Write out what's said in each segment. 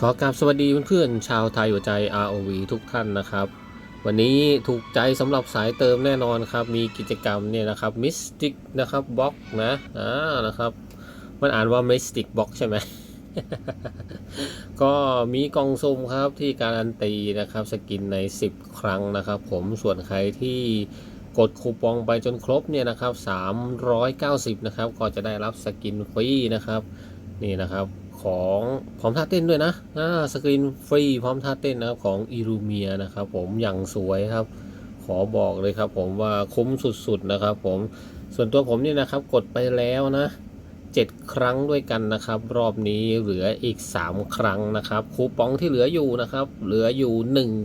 ขอกราบสวัสดีเพื่อนๆชาวไทยหัวใจ ROV ทุกท่านนะครับ วันนี้ถูกใจสำหรับสายเติมแน่นอนครับ มีกิจกรรมเนี่ยนะครับ Mystic นะครับบล็อกนะอ่านะครับ มันอ่านว่า Mystic Box ใช่ไหม ก็มีกองซุ่มครับที่การันตีนะครับสกินใน 10 ครั้งนะครับ ผมส่วนใครที่กดคูปองไปจนครบเนี่ยนะครับ390 นะครับ ก็จะได้รับสกินฟรีนะครับ นี่นะครับ ของพร้อมท่าเต้นด้วยนะอ่าสกรีนฟรีพร้อมท่าเต้นนะครับของอิรูเมียนะครับผมอย่างสวยครับ ขอบอกเลยครับ ผมว่าคุ้มสุดๆนะครับ ผมส่วนตัวผมเนี่ยนะครับกดไปแล้วนะ7 ครั้งด้วยกันนะครับ รอบนี้เหลืออีก 3 ครั้งนะครับ คูปองที่เหลืออยู่นะครับ เหลืออยู่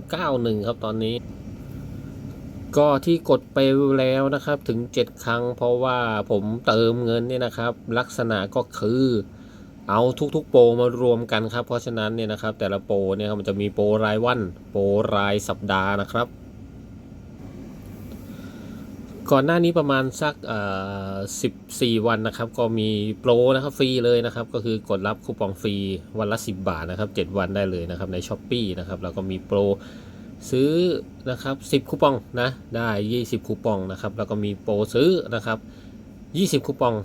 191 ครับตอนนี้ ก็ที่กดไปแล้วนะครับถึง 7 ครั้ง เพราะว่าผมเติมเงินเนี่ยนะครับ ลักษณะก็คือ เอาทุกๆ โปรมารวมกันครับ เพราะฉะนั้นเนี่ยนะครับ แต่ละโปรเนี่ยครับมันจะมีโปรรายวัน โปรรายสัปดาห์นะครับ ก่อนหน้านี้ประมาณสักเอ่อ14วันนะครับ ก็มีโปรนะครับฟรีเลยนะครับ ก็คือกดรับคูปองฟรีวันละ 10 บาทนะครับ 7 วันได้เลยนะครับใน s h อ p e e นะครับแล้วก็มีโปรซื้อนะครับ10 คูปองนะได้ 20 คูปองนะครับแล้วก็มีโปรซื้อนะครับ 20 คูปอง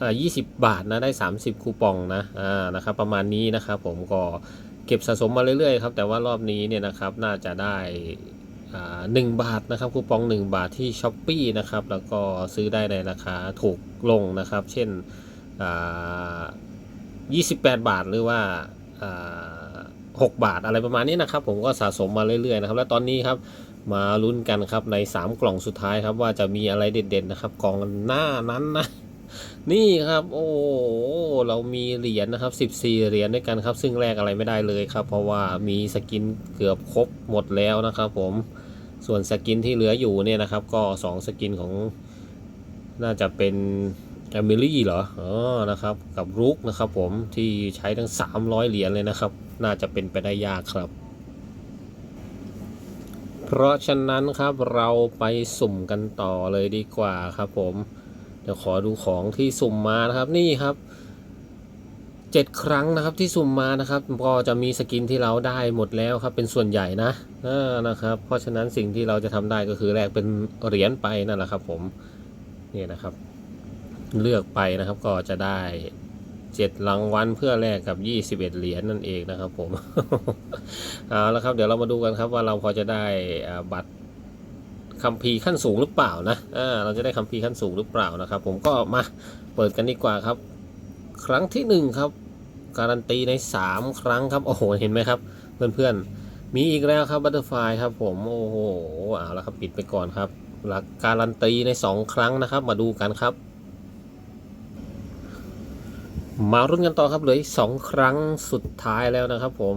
อ่า20บาทนะได้ 30 คูปองนะอ่านะครับประมาณนี้นะครับผมก็เก็บสะสมมาเรื่อยๆครับแต่ว่ารอบนี้เนี่ยนะครับน่าจะได้อ่าหนึ่งบาทนะครับคูปอง 1 บาทที่ s h อ p e e นะครับแล้วก็ซื้อได้ในราคาถูกลงนะครับ เช่นอ่า28 บาทหรือว่าอ่า 6 บาทอะไรประมาณนี้นะครับ ผมก็สะสมมาเรื่อยๆนะครับและตอนนี้ครับมาลุ้นกันครับใน 3 กล่องสุดท้ายครับว่าจะมีอะไรเด็ดๆนะครับกล่องหน้านั้นนะ นี่ครับ โอ้เรามีเหรียญนะครับ 14 เหรียญด้วยกันครับ ซึ่งแลกอะไรไม่ได้เลยครับ เพราะว่ามีสกินเกือบครบหมดแล้วนะครับ ผมส่วนสกินที่เหลืออยู่เนี่ยนะครับ ก็ 2 สกินของน่าจะเป็นแอมิลี่เหรออ๋อนะครับ กับรุกนะครับ ผมที่ใช้ทั้ง 300 เหรียญเลยนะครับ น่าจะเป็นไปได้ยากครับเพราะฉะนั้นครับเราไปสุ่มกันต่อเลยดีกว่าครับผม เดี๋ยวขอดูของที่สุ่มมานะครับนี่ครับเจ็ดครั้งนะครับที่สุ่มมานะครับก็จะมีสกินที่เราได้หมดแล้วครับ เป็นส่วนใหญ่นะนะครับ เพราะฉะนั้นสิ่งที่เราจะทำได้ก็คือแลกเป็นเหรียญไปนั่นแหละครับผมนี่นะครับ เลือกไปนะครับก็จะได้เจ็ดรางวัลเพื่อแลกกับ21เอ็ดเหรียญนั่นเองนะครับผมเอาละครับเดี๋ยวเรามาดูกันครับว่าเราพอจะได้บัตร คัมภีร์ขั้นสูงหรือเปล่านะอ่าเราจะได้คัมภีร์ขั้นสูงหรือเปล่านะครับ ผมก็มาเปิดกันดีกว่าครับ ครั้งที่หนึ่งครับการันตีใน 3 ครั้งครับ โอ้โห เห็นไหมครับ เพื่อนๆ มีอีกแล้วครับบัตเตอร์ไฟครับผม โอ้โหเอาละครับปิดไปก่อนครับ หลักการันตีใน 2 ครั้งนะครับ มาดูกันครับ มารุ่นกันต่อครับเหลืออีกสองครั้งสุดท้ายแล้วนะครับผม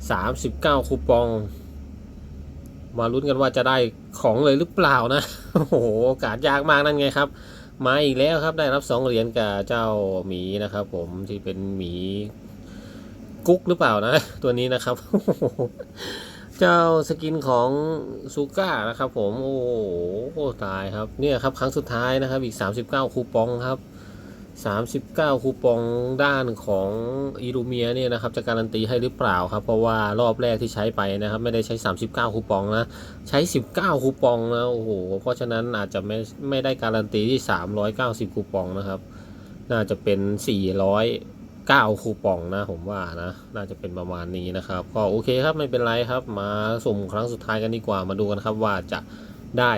39 คูปอง มาลุ้นกันว่าจะได้ของเลยหรือเปล่านะ โอ้โหโอกาสยากมากนั่นไงครับ มาอีกแล้วครับได้รับสองเหรียญกับเจ้าหมีนะครับ ผมที่เป็นหมีกุ๊กหรือเปล่านะ ตัวนี้นะครับ เจ้าสกินของซูก้านะครับ ผมโอ้โหตายครับเนี่ยครับครั้งสุดท้ายนะครับ อีก 39 คูปองครับ 39 คูปองด้านของอีรูเมียเนี่ยนะครับจะการันตีให้หรือเปล่าครับ เพราะว่ารอบแรกที่ใช้ไปนะครับ ไม่ได้ใช้ 39 คูปองนะ ใช้ 19 คูปองนะโอ้โหเพราะฉะนั้นอาจจะไม่ไม่ได้การันตีที่ 390 คูปองนะครับ น่าจะเป็น 409 คูปองนะผมว่านะน่าจะเป็นประมาณนี้นะครับ ก็โอเคครับไม่เป็นไรครับ มาสุ่มครั้งสุดท้ายกันดีกว่ามาดูกันครับว่าจะได้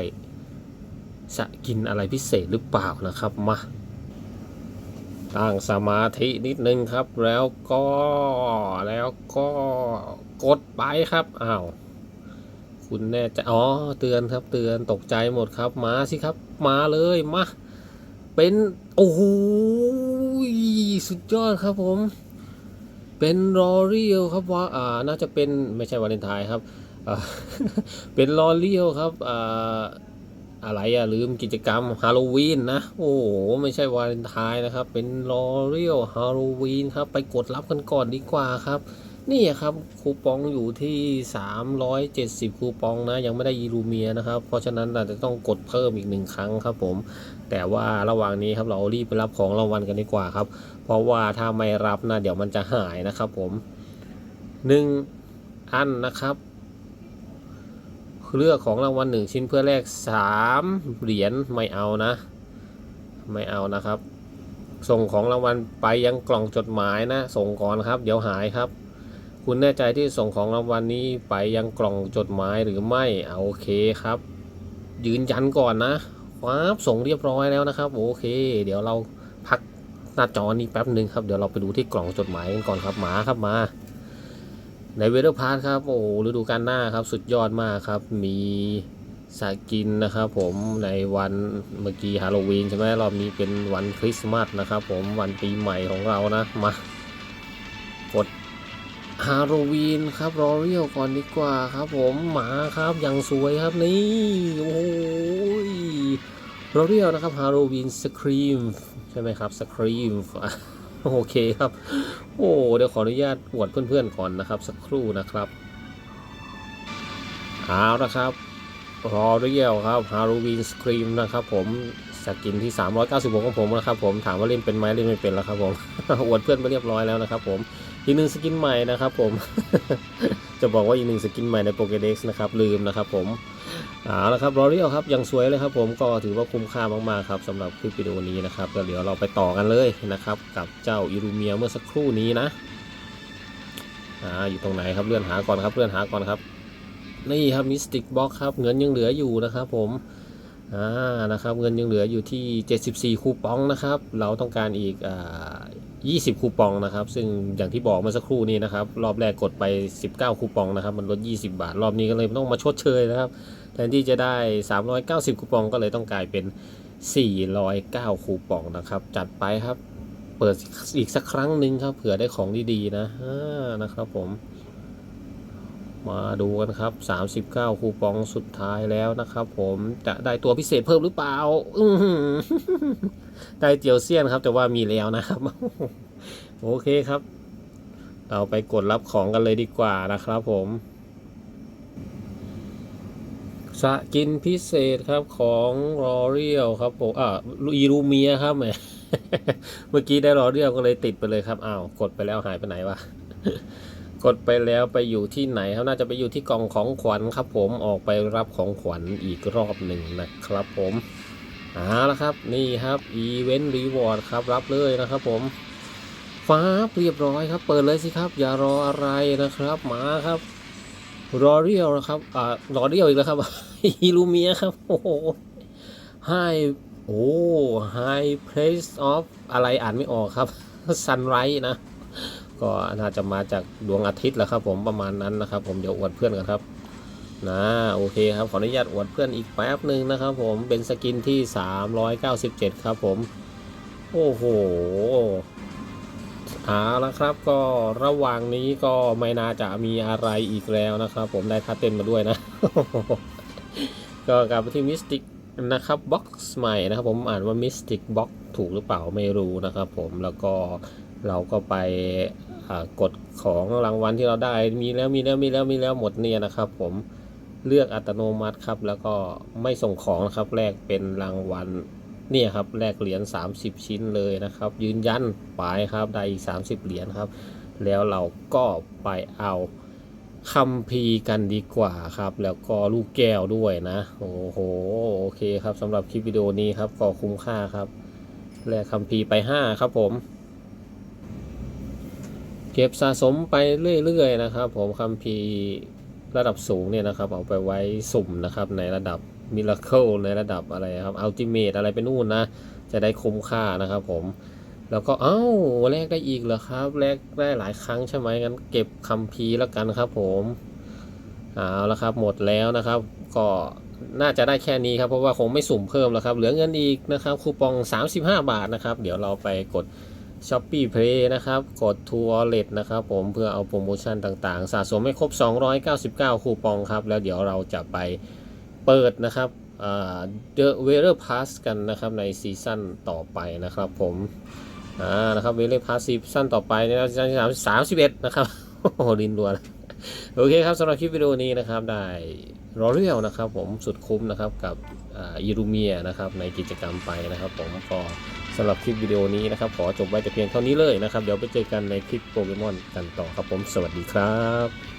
สกินอะไรพิเศษหรือเปล่านะครับมา ตั้งสมาธินิดนึงครับ แล้วก็แล้วก็กดไปครับอ้าวคุณแน่ใจอ๋อเตือนครับเตือนตกใจหมดครับมาสิครับ มาเลยมาเป็นโอ้โหสุดยอดครับผม เป็นรอเรียลครับว่าอ่าน่าจะเป็นไม่ใช่วาเลนไทน์ครับเป็นรอเรียลครับอ่า อะไรอะลืมกิจกรรมฮาโลวีนนะ โอ้โห ไม่ใช่วาเลนไทน์นะครับ เป็นลอเรียลฮาโลวีนครับ ไปกดรับกันก่อนดีกว่าครับ นี่ครับคูปองอยู่ที่ 370 คูปองนะ ยังไม่ได้ยีรูเมียนะครับ เพราะฉะนั้นอาจจะต้องกดเพิ่มอีกหนึ่งครั้งครับผม แต่ว่าระหว่างนี้ครับเรารีบไปรับของรางวัลกันดีกว่าครับ เพราะว่าถ้าไม่รับนะเดี๋ยวมันจะหายนะครับผมหนึ่งอันนะครับ เลือกของรางวัลหนึ่งชิ้นเพื่อแลกสามเหรียญไม่เอานะ ไม่เอานะครับ ส่งของรางวัลไปยังกล่องจดหมายนะ ส่งก่อนครับ เดี๋ยวหายครับ คุณแน่ใจที่ส่งของรางวัลนี้ไปยังกล่องจดหมายหรือไม่เอาโอเคครับ ยืนยันก่อนนะว้าบส่งเรียบร้อยแล้วนะครับโอเค เดี๋ยวเราพักหน้าจอนี้แป๊บหนึ่งครับเดี๋ยวเราไปดูที่กล่องจดหมายกันก่อนครับหมาครับมา ในเวเดอร์พาร์ทครับโอ้ฤดูกาลหน้าครับ สุดยอดมากครับ มีสกินนะครับผมในวันเมื่อกี้ฮาโลวีนใช่ไหมรอบนี้เป็นวันคริสต์มาสนะครับผมวันปีใหม่ของเรานะ มากดฮาโลวีนครับรอเรียลก่อนดีกว่าครับผมหมาครับอย่างสวยครับนี่โอ้ยรอเรียลนะครับฮาโลวีนสครีมใช่ไหมครับสครีม โอเคครับ โอ้เดี๋ยวขออนุญาตอวดเพื่อนๆก่อนนะครับ สักครู่นะครับเอาละครับรอเรียวครับฮาโลวีนสครีมนะครับผมสกินที่ 396ของผมนะครับผมถามว่าเล่นเป็นไหมเล่นไม่เป็นแล้วครับผมอวดเพื่อนไปเรียบร้อยแล้วนะครับผมอีกหนึ่งสกินใหม่นะครับผม จะบอกว่าอีกหนึ่งสกินใหม่ในโปเกเด็กซ์นะครับลืมนะครับผมเอาละครับรอเรียลครับยังสวยเลยครับผมก็ถือว่าคุ้มค่ามากๆครับสำหรับคลิปวิดีโอนี้นะครับเดี๋ยวเราไปต่อกันเลยนะครับกับเจ้าอิรูเมียเมื่อสักครู่นี้นะอ่าอยู่ตรงไหนครับเลื่อนหาก่อนครับเลื่อนหาก่อนครับนี่ครับมิสติกบ็อกครับเงินยังเหลืออยู่นะครับผม อ่านะครับเงินยังเหลืออยู่ที่ 74 คูปองนะครับ เราต้องการอีกอ่า20 คูปองนะครับ ซึ่งอย่างที่บอกเมื่อสักครู่นี้นะครับ รอบแรกกดไป 19 คูปองนะครับ มันลด 20 บาท รอบนี้ก็เลยต้องมาชดเชยนะครับ แทนที่จะได้ 390 คูปองก็เลยต้องกลายเป็น 409 คูปองนะครับ จัดไปครับ เปิดอีกสักครั้งหนึ่งครับ เผื่อได้ของดีๆนะอ่านะครับผม มาดูกันครับ 39 คูปองสุดท้ายแล้วนะครับ ผมจะได้ตัวพิเศษเพิ่มหรือเปล่าได้เจียวเซียนครับ แต่ว่ามีแล้วนะครับ โอเคครับ เราไปกดรับของกันเลยดีกว่านะครับผมสกินพิเศษครับของรอเรียลครับผมอ่าอีรูเมียครับแหมเมื่อกี้ได้รอเรียลก็เลยติดไปเลยครับอ้าวกดไปแล้วหายไปไหนวะ กดไปแล้วไปอยู่ที่ไหนครับน่าจะไปอยู่ที่กล่องของขวัญครับ ผมออกไปรับของขวัญอีกรอบหนึ่งนะครับ ผมเอาละครับนี่ครับอีเวนต์รีวอร์ดครับรับเลยนะครับ ผมฟ้าเรียบร้อยครับ เปิดเลยสิครับ อย่ารออะไรนะครับ มาครับรอเรียลนะครับอ่ารอเรียลอีกแล้วครับฮิลูเมียครับโอ้โหไฮโอ้ไฮเพลสออฟอะไรอ่านไม่ออกครับซันไรท์นะ ก็น่าจะมาจากดวงอาทิตย์แหละครับ ผมประมาณนั้นนะครับ ผมเดี๋ยวอวดเพื่อนกันครับนะโอเคครับขออนุญาตอวดเพื่อนอีกแป๊บหนึ่งนะครับ ผมเป็นสกินที่ 397 ครับผมโอ้โหเอาละครับก็ระหว่างนี้ก็ไม่น่าจะมีอะไรอีกแล้วนะครับ ผมได้ท่าเต้นมาด้วยนะ ก็กลับไปที่มิสติกนะครับบ็อกซ์ใหม่นะครับ ผมอ่านว่ามิสติกบ็อกถูกหรือเปล่าไม่รู้นะครับ ผมแล้วก็เราก็ไป กดของรางวัลที่เราได้มีแล้วมีแล้วมีแล้วมีแล้วหมดเนี่ยนะครับ ผมเลือกอัตโนมัติครับ แล้วก็ไม่ส่งของนะครับแลกเป็นรางวัลเนี่ยครับแลกเหรียญ30 ชิ้นเลยนะครับ ยืนยันไปครับได้อีก 30 เหรียญครับ แล้วเราก็ไปเอาคัมภีกันดีกว่าครับ แล้วก็ลูกแก้วด้วยนะ โอ้โหโอเคครับสำหรับคลิปวิดีโอนี้ครับก็คุ้มค่าครับ แลกคัมภีไป 5 ครับผม ก็บสะสมไปเรื่อยๆนะครับ ผมคัมภีร์ระดับสูงเนี่ยนะครับเอาไปไว้สุ่มนะครับในระดับมิราเคิลในระดับอะไรครับอัลติเมทอะไรไปนู่นนะ จะได้คุ้มค่านะครับผมแล้วก็เอ้าแลกได้อีกเหรอครับแลกได้หลายครั้งใช่ไหมงั้นเก็บคัมภีร์แล้วกันครับผมเอาละครับหมดแล้วนะครับ ก็น่าจะได้แค่นี้ครับเพราะว่าคงไม่สุ่มเพิ่มแล้วครับเหลือเงินอีกนะครับคูปอง 35 บาทนะครับ เดี๋ยวเราไปกด s h o p e e Play นะครับ กด t o w a l e t นะครับผมเพื่อเอาโปรโมชั่นต่างๆ สะสมให้ครบ 299 คูปองครับ แล้วเดี๋ยวเราจะไปเปิดนะครับอ่า The Weather Pass กันนะครับในซีซั่นต่อไปนะครับผมอ่านะครับ Weather Pass ซีซั่นต่อไปเนี่ยซีซั่นที่สามสิบเอ็ดนะครับโอ้โหลินดัวนะโอเคครับสำหรับคลิปวิดีโอนี้นะครับได้รอเรียลนะครับผมสุดคุ้มนะครับกับอิรูเมียนะครับในกิจกรรมไปนะครับผมก็ สำหรับคลิปวิดีโอนี้นะครับขอจบไว้แต่เพียงเท่านี้เลยนะครับ เดี๋ยวไปเจอกันในคลิปโปเกมอนกันต่อครับผม สวัสดีครับ